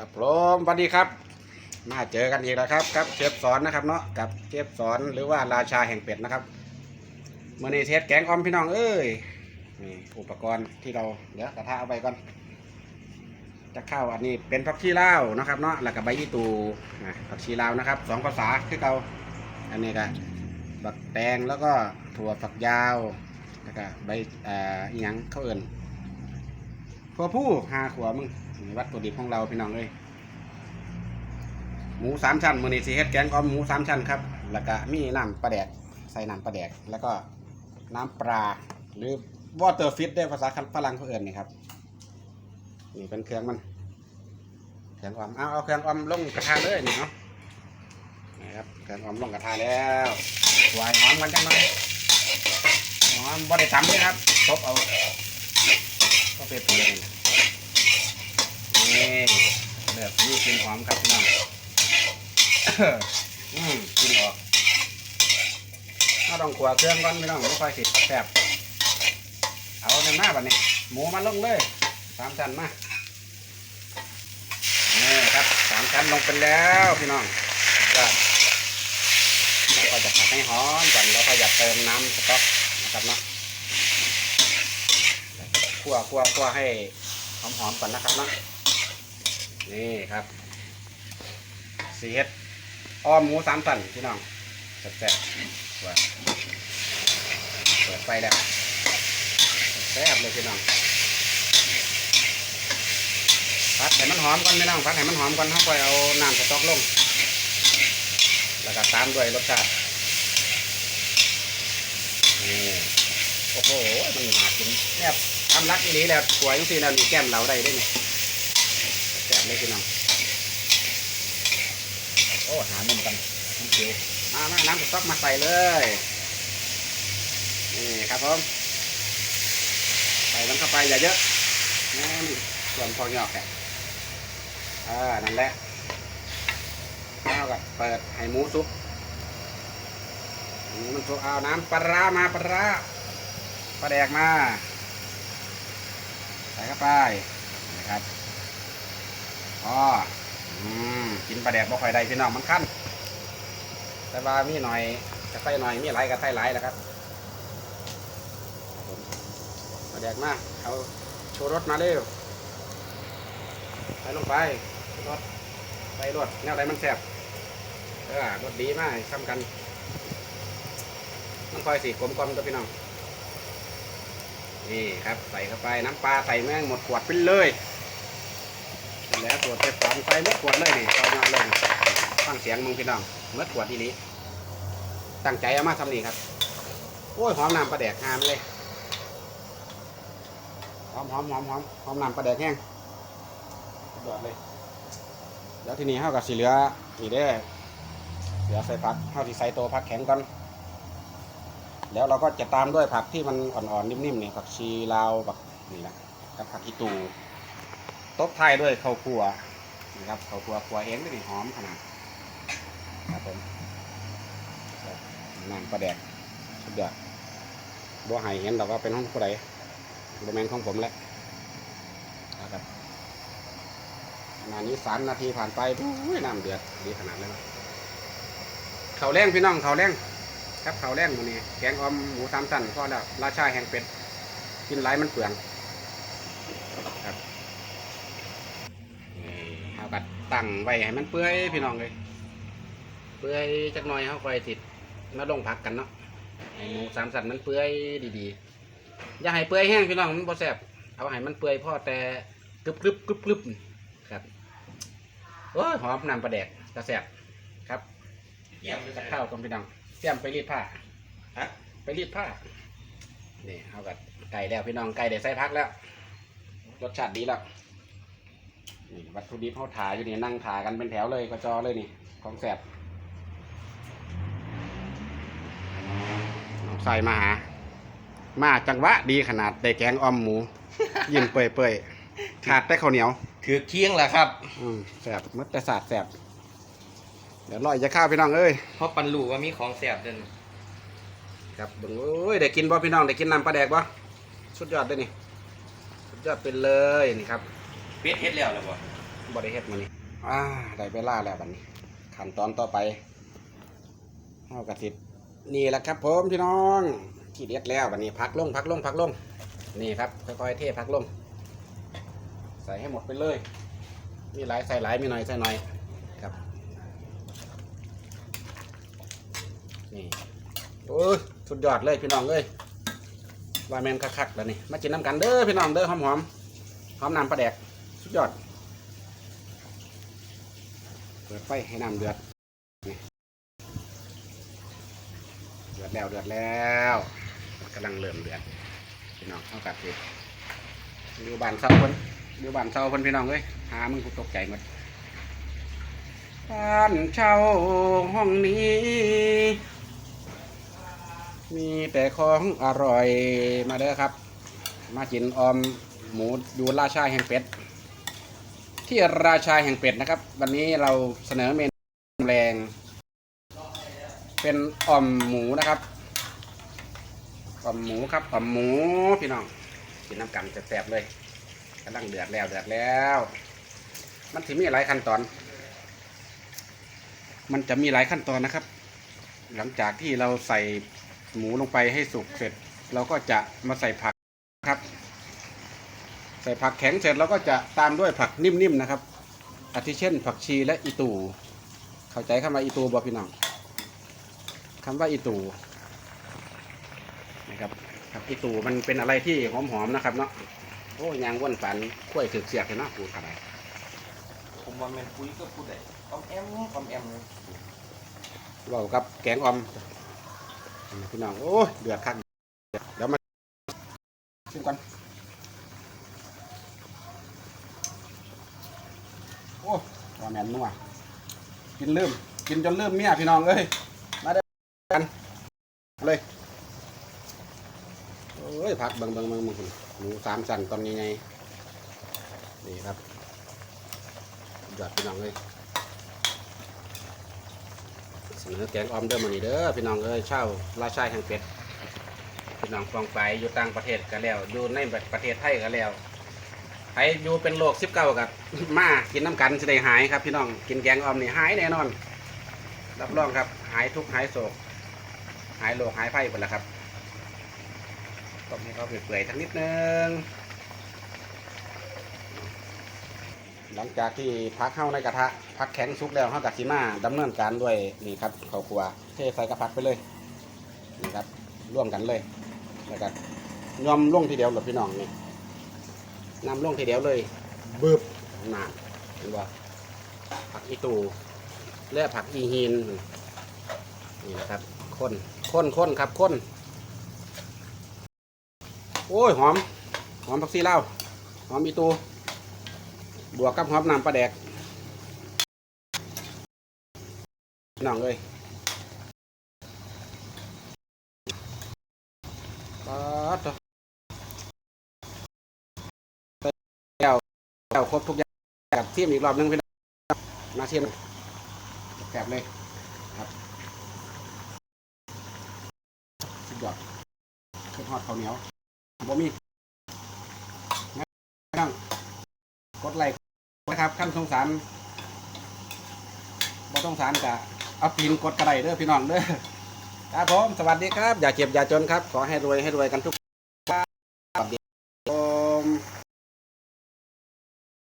ครับผมสวัสดีครับ มาเจอกันอีกแล้วครับกับเชฟสอนนะครับเนาะกับเชฟสอนหรือว่าราชาแห่งเป็ดนะครับเมื่อนี้เทสแกงออมพี่น้องเอ้ยนี่อุปกรณ์ที่เราเดี๋ยวกระทะเอาไปก่อน จะเข้าอันนี้เป็นผักชีลาวนะครับเนาะแล้วก็ใบยี่ตูนะผักชีลาวนะครับสองภาษาคือเราอันนี้ก็บักแตงแล้วก็ถั่วฝักยาวแล้วก็ใบอ่าอีหยังเขาเอิ่นตัวผู้หาขวมึง วัตถุดิบของเราพี่น้องเลยหมูสามชั้นมือนี้สิเฮ็ดแกงอ้อมหมูสามชั้นครับ แล้วก็มีน้ำปลาแดกใส่น้ำปลาแดก แล้วก็น้ำปลาหรือวอเตอร์ฟิตได้ภาษาฝรั่งเขาเอิ้นนี่ครับนี่เป็นเครื่องมันเครื่องอ้อมเอาเอาเครื่องอ้อมลงกระทะเลยนี่เนาะนี่ครับเครื่องอ้อมลงกระทะแล้วหวายหอมกันจังหน่อยหอมบ่ได้ตำเลยครับตบเอาก็เป็นเพีย นี่แบบนี้กินหอมครับพี่น้องอืมกินออกเราต้องขัวเครื่องก่อนพี่น้องไม่ค่อยสิแซ่บเอาในหน้าแบัดนี้ หมูมาลงเลยสามชั้นมานี่ครับสามชั้นลงไปแล้วพี่น้องก็เราก็จะผัดให้หอมก่อนแล้วก็อยากเติมน้ำสต๊อกนะครับเนาะคั่วคั่วคั่วให้หอมๆก่อนนะครับเนาะ นี่ครับสีเฮ็ดอ้อมหมูสามตันพี่น้องแซ่บๆว่าเปิดไฟแล้วแซ่บเลยพี่น้องพัดให้มันหอมก่อนพี่น้องพัดให้มันหอมก่อนเขาค่อยเอาน้ำสต๊อกลง แล้วก็ตามด้วยรสชาตินี่โอ้โหมันหนากินเนี่ยทำรักอีนี้แล้วสวยจังซี่แล้วนี่แก้มเราได้ด้นี่ แซ่บเลยพี่น้องโอ้หามุมกันน้ำเขียวมามาน้ำสต๊อกมาใส่เลยนี่ครับผมใส่มันเข้าไปอย่าเยอะนี่ส่วนพองอกแค่อ่านั่นแหละเอากับเปิดให้หมูสุกหมูมันสุกเอาน้ำปลาร้ามาปลาร้าปลาแดกมาใส่เข้าไปนะครับ อ๋ออืมกินปลาแดกบ่ค่อยได้พี่น้องมันขั้นแต่ว่ามีหน่อยจะใส่หน่อยมีหลายก็ใส่หลายแล้วครับปลาแดกมาเอาโชว์รสมาเร็วใส่ลงไปชูรสใส่รสแนวใดมันแซ่บเออรสดีมากซ้ำกันมันค่อยสีกลมกลมตัวพี่น้องนี่ครับใส่เข้าไปน้ำปลาใส่แม่งหมดขวดไปเลย แล้วตัวเทปสอนใส่หมดขวดเลยนี่เอามาเลยฟังเสียงมึงพี่น้องหมดขวดทีนี้ตั้งใจเอามาทำนี่ครับ โอ้ยหอมน้ำปลาแดกหามเลยหอมหอมหอมหอมหอมน้ำปลาแดกแห้งดอดเลย แล้วทีนี้เท่ากับสีเหลือนี่เด้เหลือใส่ผักเท่าที่ใส่ตัวผักแข็งก่อนแล้วเราก็จะตามด้วยผักที่มันอ่อนๆ นิ่มๆเนี่ยผักชีลาวผักนี่นะกับผักอีตู ตบท้ายด้วยข้าวคั่วนะครับข้าวคั่วคั่วเองด้วยนี่หอมขนาดครับผมน้ำปลาแดกสุดยอดบัวไห่เห็นเราก็เป็นห้องผู้ใดบะแมนของผมแหละนะครับขณะนี้สามนาทีผ่านไปอุ้ยน้ำเดือดดีขนาดเลยนะเข้าแรงพี่น้องเข้าแรงครับเข้าแรงมื้อนี้แกงออมหมูสามชั้นก็แล้วราชาแห่งเป็ดกินหลายมันเปลืองครับนี่เอากัด ตั้งไว้ให้มันเปื่อยพี่น้องเลยเปื่อยจักหน่อยเขาค่อยติดมาลงผักกันเนาะให้หมูสามชั้นมันเปื่อยดีๆ อย่าให้เปื่อยแห้งพี่น้องมันบ่แซ่บเอาให้มันเปื่อยพอแต่กรึบกรึบกรึบกรึบครับโอ้ยหอมน้ำปลาแดกกระแซ่บครับจะข้าวกันพี่น้องเตรียมไปรีดผ้าฮะไปรีดผ้านี่เอากับไก่แล้วพี่น้องไก่ได้ใส่พักแล้วรสชาติดีแล้วนี่ วัตถุดิบเขาถ่ายอยู่นี่นั่งถ่ายกันเป็นแถวเลยกระจอเลยนี่ของแสบใส่มาหา มาจังหวะดีขนาดได้แกงอ้อมหมู ยินเปื่อยเปื่อยๆขาดแต่ข้าวเหนียว ถือเคียงแหละครับ อืมแสบมัดแต่สาดแสบเดี๋ยวรออีกจะข้าวพี่น้องเอ้ยเพราะปันรู้ว่ามีของแสบเดินครับเบิ่งโอ้ยได้กินบ่พี่น้องได้กินน้ำปลาแดกบ่สุดยอดเลยนี่สุดยอดไปเลยนี่ครับเป็ดเฮ็ดแล้วหรือเปล่าฮ บริเฮ็ดมานี่อ่าได้เวลาแล้วบัดนี้ ขั้นตอนต่อไปเฮากระสิบนี่แหละครับผมพี่น้องที่เด็ดแล้วบัดนี้พักลงพักลงพักลงนี่ครับค่อยๆเทพักลง ใส่ให้หมดไปเลย มีหลายใส่หลายมีหน่อยใส่หน่อยครับนี่โอ้ยสุดยอดเลยพี่น้องเอ้ยว่าแมนคักๆแล้วนี่มากินน้ำกันเด้อพี่น้องเด้อหอมหอมๆหอมน้ำปลาแดกสุดยอด เปิดไฟให้น้ำเดือดเดือดแล้วเดือดแล้วกำลังเริ่มเดือดพี่น้องเข้ากับสิดูบานเศร้าคนดูบานเศร้าคนพี่น้องเอ้ยหามึงกูตกใจหมดบ้านเช่าห้องนี้ มีแต่ของอร่อยมาเด้อครับ มากินออมหมูดูราชาแห่งเป็ด ที่ราชาแห่งเป็ดนะครับ วันนี้เราเสนอเมนูแรง เป็นอ่อมหมูนะครับอ่อมหมูครับอ่อมหมูพี่น้องกินน้ำกันแซ่บๆเลยกำลังเดือดแล้วเดือดแล้ว มันถึงมีหลายขั้นตอน มันจะมีหลายขั้นตอนนะครับ หลังจากที่เราใส่หมูลงไปให้สุกเสร็จ เราก็จะมาใส่ผักครับ ส่ผักแข็งเสร็จเราก็จะตามด้วยผักนิ่มๆนะครับ อาทิเช่น ผักชีและอีตูเข้าใจคำว่าอีตูบอพี่น้องคำว่าอีตูนะครับผักอีตูมันเป็นอะไรที่หอมๆนะครับเนาะโอ้ยยางว่นฝันขั้วยถือเสียกเลยเนาะปูขนาดผมว่าแมันปุ้ยก็พูดได้ออมแอมออมแอมเลยเว่ากับแกงออมพี่น้องโอ้ยเดือดคักเดี๋ยวมาชิมกันโอ้ว่า แมนนัวกินลืมกินจนลืมเมียพี่น้องเอ้ยมาได้กันเลยโอ้ยผักเบิงเบิงเบิงเบิงหมูสามสันตอนนี้ไงนี่ครับยอดพี่น้องเลยเสนอแกงออมเด้อมานี่เด้อพี่น้องเอ้ยเช่าราชายแห่งเป็ดพี่น้องฟองไปอยู่ต่างประเทศก็แล้วอยู่ในประเทศไทยก็แล้ว รอยู่เป็นโรคสิบเก้ากับ มากินน้ำกันจะได้หายครับ พี่น้องกินแกงออมนี่หายแน่นอน รับรองครับ หายทุกหายโศก หายโรคหายไข้หมดแล้วครับต้มให้เขาเปื่อยๆทั้งนิดนึงหลังจากที่พักเข้าในกระทะพักแข็งสุกแล้วเข้ากับสีมาดำเนินการด้วยนี่ครับข้าวคั่วเทใส่กระพักไปเลยนี่ครับร่วมกันเลยแล้วก็ยอมลงทีเดียวหลดพี่น้องนี่ นำลงทีเดียวเลยบึบนานเห็นบ่ผักอีตูและผักอีฮีนนี่นะครับข้นข้นข้นครับข้นโอ้ยหอม หอมผักซีเล่าวหอมอีตูบวกกับหอมน้ำปลาแดกน้องเลยปาดต่อแก้วแก้วครบทุกอย่างกับเทียมอีกรอบหนึงพี่น้องมาเทียมแกบเลยครับสุดยอดเคือทอดข้าวเหนียวบ่มีงั้นพี่น้องกดไลค์นะครับขั้นสงสารบ่ต้องสารกะเอาปีนกดกระไดเด้อพี่น้องเด้อครับผม สวัสดีครับ อย่าเจ็บอย่าจนครับ ขอให้รวยให้รวยกันทุก